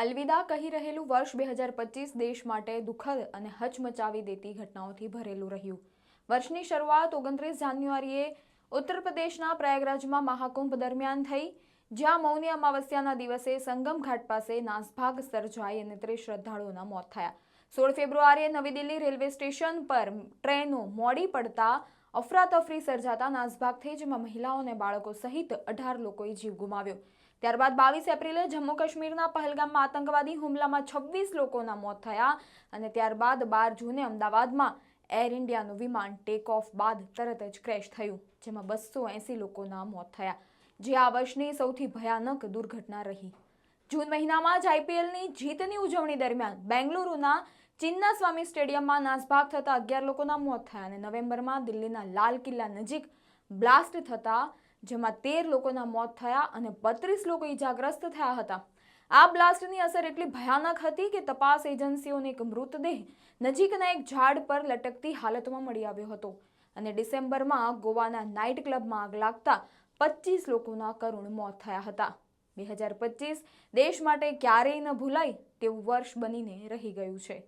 અલવિદા કહી રહેલું વર્ષ બે હજાર પચીસ દેશ માટે દુઃખદ અને હચમચાવી દેતી ઘટનાઓથી ભરેલું રહ્યું. વર્ષની શરૂઆત ઓગણત્રીસ જાન્યુઆરીએ ઉત્તર પ્રદેશના પ્રયાગરાજમાં મહાકુંભ દરમિયાન થઈ, જ્યાં મૌની અમાવસ્યાના દિવસે સંગમ ઘાટ પાસે નાસભાગ સર્જાઈ અને ત્રીસ શ્રદ્ધાળુઓના મોત થયા. સોળ ફેબ્રુઆરીએ નવી દિલ્હી રેલવે સ્ટેશન પર ટ્રેનો મોડી પડતા અફરાતફરી સર્જાતા નાસભાગ થઈ જેમાં મહિલાઓ અને બાળકો સહિત અઢાર લોકોએ જીવ ગુમાવ્યો. ત્યારબાદ બાવીસ એપ્રિલે જમ્મુ કાશ્મીરના પહેલગામમાં આતંકવાદી હુમલામાં છવ્વીસ લોકોના મોત થયા અને ત્યારબાદ બાર જૂને અમદાવાદમાં એર ઇન્ડિયાનું વિમાન ટેક ઓફ બાદ તરત જ ક્રેશ થયું, જેમાં બસો એંસી લોકોના મોત થયા, જે આ વર્ષની સૌથી ભયાનક દુર્ઘટના રહી. જૂન મહિનામાં જ આઈપીએલની જીતની ઉજવણી દરમિયાન બેંગલુરુના ચિન્નાસ્વામી સ્ટેડિયમમાં નાસભાગ થતા અગિયાર લોકોના મોત થયા અને નવેમ્બરમાં દિલ્હીના લાલ કિલ્લા નજીક બ્લાસ્ટ થતા, જેમાં તેર લોકોના મોત થયા અને બત્રીસ લોકો ઈજાગ્રસ્ત થયા હતા. આ બ્લાસ્ટની અસર એટલી ભયાનક હતી કે તપાસ એજન્સીઓને એક મૃતદેહ નજીકના એક ઝાડ પર લટકતી હાલતમાં મળી આવ્યો હતો અને ડિસેમ્બરમાં ગોવાના નાઇટ ક્લબમાં આગ લાગતા પચીસ લોકોના કરુણ મોત થયા હતા. બે હજાર પચીસ, દેશ માટે ક્યારેય ન ભૂલાય તેવું વર્ષ બનીને રહી ગયું છે.